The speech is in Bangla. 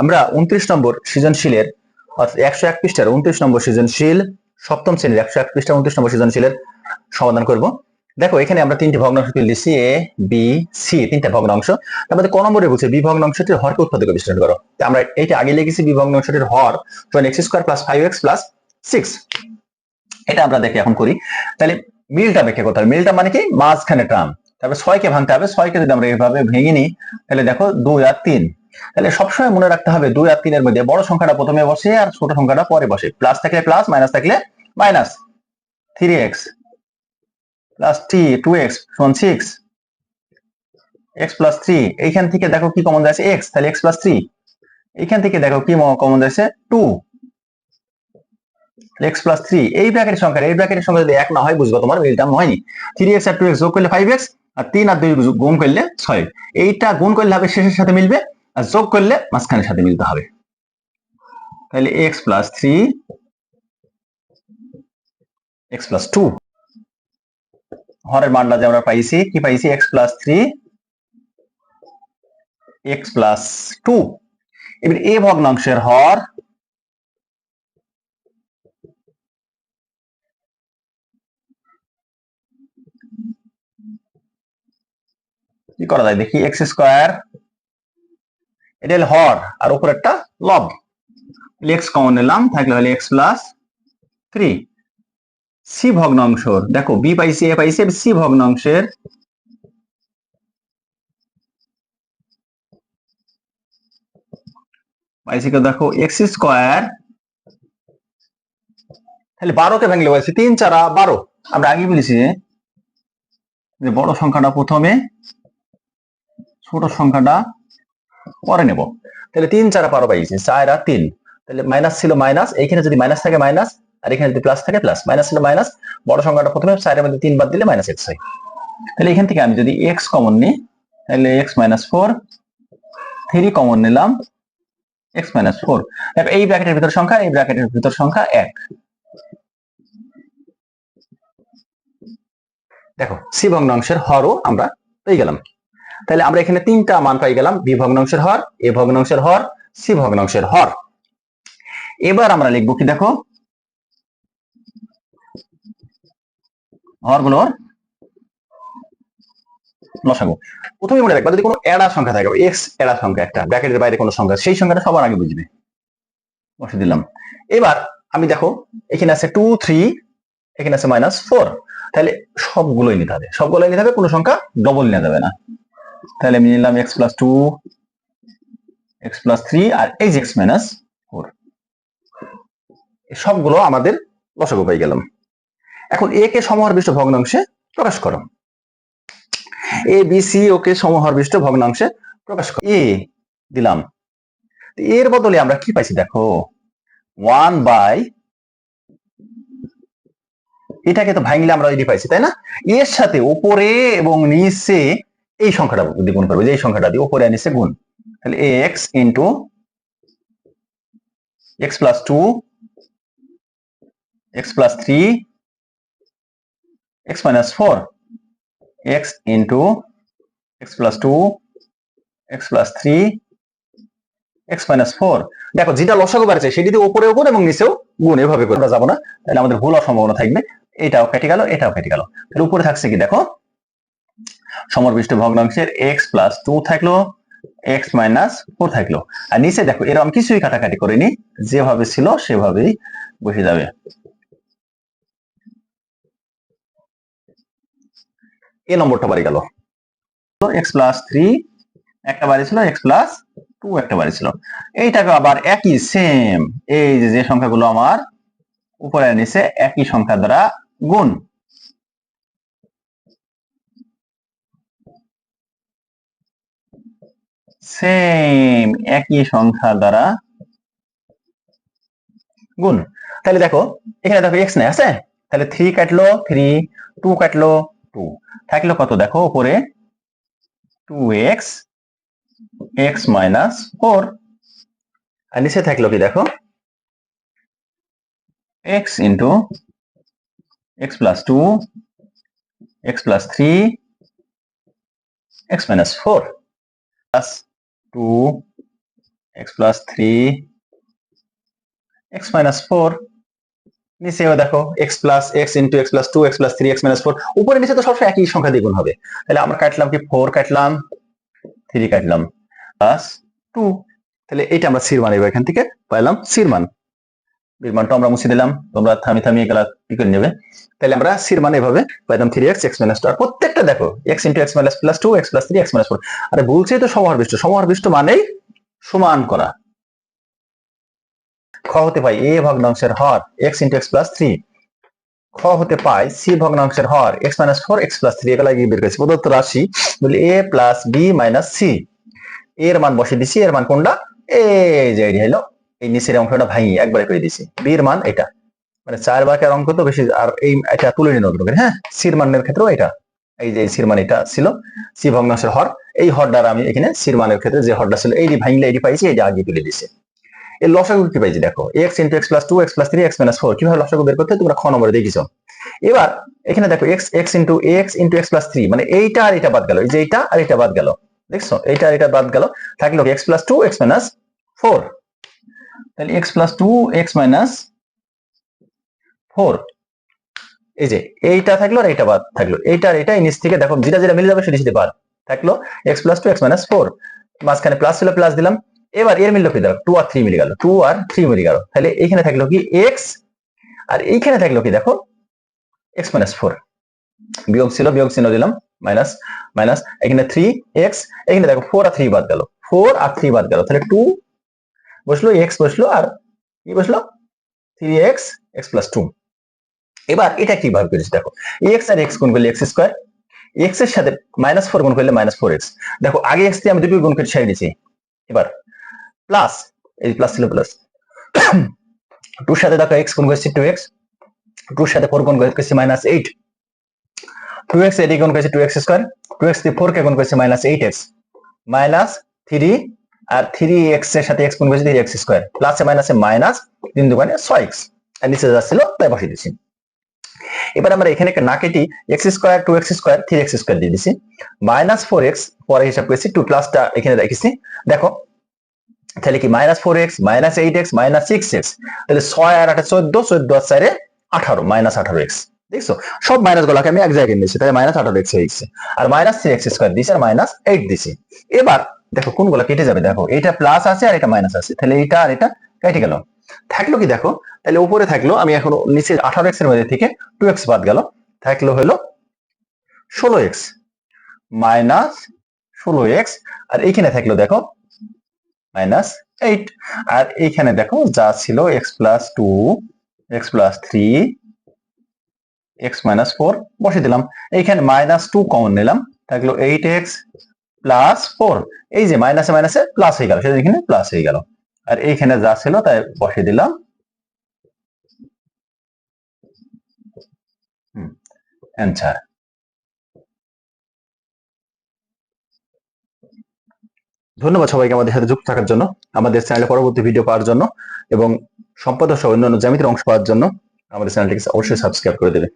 আমরা উনত্রিশ নম্বর সৃজনশীলের একশো এক পৃষ্ঠার উনত্রিশ নম্বর সৃজনশীল, সপ্তম শ্রেণির একশো এক পৃষ্ঠা উনত্রিশ নম্বর সৃজনশীলের সমাধান করব। দেখো, এখানে আমরা তিনটি ভগ্নাংশ তুলে দিচ্ছি এ বি সি তিনটা ভগ্নাংশ। মধ্যে ক নম্বরে বলছে বি ভগ্নাংশটির হরকে উৎপাদক বিশ্লেষণ করো। আমরা এইটা আগে লিখেছি বি ভগ্নাংশটির হর two one x square plus five x plus six এটা আমরা দেখে এখন করি। তাহলে মিলটা ব্যাখ্যা করতে হবে। মিলটা মানে কি? মাঝখানে টার্ম। তারপরে ছয়কে ভাঙতে হবে। ছয়কে যদি আমরা এইভাবে ভেঙে নিই, তাহলে দেখো দুই আর তিন। তাহলে সবসময় মনে রাখতে হবে দুই আর তিনের মধ্যে বড় সংখ্যাটা প্রথমে বসে আর ছোট সংখ্যাটা পরে বসে। প্লাস থাকলে প্লাস মাইনাস থাকলে মাইনাস থ্রি এক্স প্লাস টি টু এক্স সমান সিক্স এক্স প্লাস থ্রি এইখান থেকে দেখো কি কমন যাচ্ছে এক্স তাহলে এক্স প্লাস থ্রি এইখান থেকে দেখো কি কমন যাচ্ছে টু এক্স প্লাস থ্রি এই ব্র্যাকেটের সংখ্যা এই ব্র্যাকেটের সংখ্যা যদি এক না হয়, বুঝব তোমার মিলটা হয়নি। থ্রি এক্স আর টু এক্স যোগ করলে ফাইভ এক্স আর তিন আর দুই গুণ করলে ছয়। এইটা গুণ করলে হবে শেষের সাথে মিলবে আর যোগ করলে মাঝখানের সাথে মিলতে হবে। তাহলে x plus three x plus two হরের মানটা যে আমরা পাইছি, কি পাইছি? X plus three x plus two এবার এ ভগ্নাংশের হর কি করা যায়? দেখি এক্স স্কোয়ার এটা হলো হর, আর উপরেরটা লব। এক্স কমন নিলাম, থাকলে হলে এক্স প্লাস থ্রি সি ভগ্নাংশর, দেখো বি পাইছি এ পাইছি সি ভগ্নাংশের পাইছি কেউ দেখো এক্স স্কোয়ার তাহলে বারোকে ভাঙলে পাইছি, তিন চারা বারো। আমরা আগে বলেছি যে, বড় সংখ্যাটা প্রথমে, ছোট সংখ্যাটা পরে নেব। তাহলে তিন চার বারো পাইছি চার আর তিন। তাহলে মাইনাস ছিল মাইনাস এইখানে যদি মাইনাস থাকে মাইনাস আর এখানে যদি প্লাস থাকে প্লাস মাইনাস ছিল মাইনাস বড় সংখ্যাটা প্রথমে চারের মধ্যে তিন বাদ দিলে মাইনাস এক্স হয়। তাহলে এখান থেকে আমি যদি এক্স কমন নিই, তাহলে x minus four three common নিলাম এক্স মাইনাস ফোর এই ব্র্যাকেটের ভিতর সংখ্যা, এই ব্র্যাকেটের ভিতর সংখ্যা এক। দেখো সি ভগ্নাংশের হরও আমরা পেয়ে গেলাম। তাহলে আমরা এখানে তিনটা মান পাই গেলাম, বি ভগ্নাংশের হর, এ ভগ্নাংশের হর, সি ভগ্নাংশের হর। এবার আমরা লিখব কি দেখো? হরগুলোর প্রথমে মনে রাখবা, যদি কোনো এড়া সংখ্যা থাকে এক্স এড়া সংখ্যা একটা, ব্র্যাকেটের বাইরে কোনো সংখ্যা, সেই সংখ্যাটা সবার আগে বুঝবে। বসে দিলাম। এবার আমি দেখো, এখানে আছে টু থ্রি এখানে আছে মাইনাস ফোর তাহলে সবগুলোই নিতে হবে। সবগুলোই নিতে হবে, কোনো সংখ্যা ডবল নেওয়া যাবে না। তাহলে আমি নিলাম x plus two x plus three আর এই যে এক্স মাইনাস ফোর সবগুলো আমাদের লসাগু পাই গেলাম। এখন এ কে সমহরবিষ্ট ভগ্নাংশে প্রকাশ করো। এ বি সি ওকে সমহরবিষ্ট ভগ্নাংশে প্রকাশ করো। এ দিলাম। এর বদলে আমরা কি পাইছি দেখো? ওয়ান বাই এটাকে তো ভাঙলে আমরা এটি পাইছি, তাই না? এর সাথে উপরে এবং নিচে এই সংখ্যাটা যদি গুণ করবে, যে এই সংখ্যাটা দিয়ে উপরে নিচে গুণ, তাহলে এ x into x plus two, x plus three, x minus four, x into x plus two, x plus three, x minus four. দেখো, যেটা লসাগু বাড়ছে, সেটি দিয়ে উপরেও গুণ এবং নিচেও গুণ, এভাবে করে। যাব না, তাহলে আমাদের ভুল হওয়ার সম্ভাবনা থাকবে। এটাও কেটে গেল, এটাও কেটে গেল। তাহলে উপরে থাকছে কি, দেখো সমরবিষ্ট ভগ্নাংশের এক্স প্লাস টু থাকল এক্স মাইনাস ফোর থাকল। আর নিচে দেখো, এরকম কিছুই কাটাকাটি করিনি, যেভাবে ছিল সেভাবেই বসে যাবে। এ নম্বরটা বাড়ি গেল। এক্স প্লাস থ্রি একটা বাড়ি ছিল এক্স প্লাস টু একটা বাড়ি ছিল। এইটাকে আবার একই সেম এই যে সংখ্যাগুলো আমার উপরে নিচে একই সংখ্যা দ্বারা গুণ। সেম একই সংখ্যা দ্বারা গুণ। তাহলে দেখো, এখানে দেখো এক্স নাই, আছে? তাহলে থ্রি কাটলো থ্রি টু কাটলো টু থাকল কত? দেখো, উপরে two x x minus four আর নিচে থাকল কি দেখো? X into x plus two x plus three x minus four plus two x plus three x minus four নিচেও দেখো x plus x into x plus two x plus three x minus four উপরে নিচে তো সবসময় একই সংখ্যা দ্বিগুণ হবে। তাহলে আমরা কাটলাম কি? ফোর কাটলাম থ্রি কাটলাম প্লাস টু তাহলে এটা আমরা সির মান এবার এখান থেকে পাইলাম সির মান। এর আমরা মুছে দিলাম। তোমরা থামি থামিয়ে গেলা কি করে নেবে। তাহলে আমরা সির মান এভাবে পাইলাম three x x minus two আর প্রত্যেকটা দেখো x into x minus plus two x plus three x minus four আরে বলছে তো সমাহারবিষ্ট সমাহারবিষ্ট মানেই সমান করা। খ হতে পাই এ ভগ্নাংশের হর x into x plus three খ হতে পাই সি ভগ্নাংশের হর x minus four x plus three এগুলো বের করেছি। প্রদত্ত রাশি বলি A plus B minus C এর মান বসে দিছি, এর মান কোনটা? এই যে হলো এই নিচের অঙ্কটা ভাঙি একবারে করে দিছি। বির মান এটা। মানে চার বাকের অঙ্ক তো বেশি, আর এই এটা তুলে নিয়ে হ্যাঁ সির মানের ক্ষেত্রেও এটা। এই যে সির মান এটা ছিল সি ভগ্নাংশের হর। এই হরটার আমি এখানে সির মানের ক্ষেত্রে যে হরটা ছিল, এই ভাঙলে এটি পাইছি, এই যে আগে তুলে দিছে। এর লসাগু কি পাইছি দেখো? X into x plus two x plus three x minus four কীভাবে লসাগু বের করতে তোমরা খ নম্বরে দেখিছো। এবার, এখানে দেখো x x into x into x plus three মানে এইটা আর এটা বাদ গেল। এই যে এইটা আর এটা বাদ গেল। দেখছ? এইটা আর এটা বাদ গেল। থাকল x plus two x minus four তাহলে x plus two x minus four এই যে, এইটা থাকল আর এইটা বাদ থাকল। এইটা আর এটা নিচ থেকে দেখো, যেটা যেটা মিলে যাবে সেটা সেটা বাদ থাকল। X plus two x minus four মাঝখানে প্লাস ছিল প্লাস দিলাম। এবার এর মিললো কি? দেখো টু আর থ্রি মিলে গেল। টু আর থ্রি মিলে গেল। তাহলে এইখানে থাকল কি? এক্স আর এইখানে থাকল কি? দেখো এক্স মাইনাস ফোর বিয়োগ ছিল, বিয়োগ চিহ্ন দিলাম। মাইনাস মাইনাস এখানে থ্রি এক্স এখানে দেখো ফোর আর থ্রি বাদ গেল। ফোর আর থ্রি বাদ গেল। তাহলে টু বসল এক্স বসল আর কি বসল? Three x x plus two এবার এটা কীভাবে করেছি দেখো এক্স আর এক্স গুণ করলে এক্স স্কোয়ার এক্সের সাথে মাইনাস ফোর গুণ করলে মাইনাস ফোর এক্স দেখো, আগে এক্স দিয়ে আমি দুটো গুণ করে ছেড়ে দিয়েছি। এবার প্লাস এই প্লাস ছিল প্লাস টুর সাথে দেখো এক্স গুণ করেছি টু এক্স টুর সাথে ফোর গুণ করেছি মাইনাস এইট টু এক্স এটি গুণ করেছি two x square two x দিয়ে ফোর কে গুণ করেছি minus eight x minus three আর থ্রি এক্সের সাথে এক্স গুণ করেছি থ্রি এক্স স্কোয়ার প্লাসে মাইনাসে মাইনাস তিন দোকানে ছয় এক্স আর নিচে যাচ্ছিল তাই বসিয়ে দিচ্ছি। এবার আমরা এখানে না Katie x square two x square three x square দিয়ে দিছি। মাইনাস ফোর এক্স পরে হিসাব করেছি টু প্লাসটা এখানে রেখেছি। দেখো, তাহলে কি minus four x minus eight x minus six x তাহলে ছয় আর আটে চোদ্দ চোদ্দ আর চারে আঠারো মাইনাস আঠারো এক্স দেখছ? সব মাইনাস গুলোকে আমি এক জায়গায় নিয়েছি, তাহলে মাইনাস আঠারো এক্স হয়ে গেছে। আর মাইনাস থ্রি এক্স স্কোয়ার দিছি আর মাইনাস এইট দিছি এবার দেখো, কোনগুলো কেটে যাবে? দেখো, এটা প্লাস আছে আর এটা মাইনাস আছে। তাহলে এটা আর এটা কেটে গেল। থাকল কি দেখো, তাহলে উপরে থাকল, আমি এখন নিচে আঠারো এক্সের মধ্যে থেকে টু এক্স বাদ গেল। থাকল হলো ষোলো এক্স মাইনাস ষোলো এক্স আর এইখানে থাকল দেখো মাইনাস এইট আর এইখানে দেখো যা ছিল x plus two x plus three x minus four বসে দিলাম। এইখানে মাইনাস টু কমন নিলাম। থাকল এইট এক্স প্লাস ফোর এই যে মাইনাসে মাইনাসে প্লাস হয়ে গেল, সেটা এখানে প্লাস হয়ে গেল। আর এইখানে যা ছিল, তাই বসে দিলাম। অ্যান্সার ধন্যবাদ সবাইকে আমাদের সাথে যুক্ত থাকার জন্য, আমাদের চ্যানেলে পরবর্তী ভিডিও পাওয়ার জন্য, এবং সম্পাদক সহ অন্যান্য জ্যামিতির অংশ পাওয়ার জন্য আমাদের চ্যানেলটিকে অবশ্যই সাবস্ক্রাইব করে দেবে।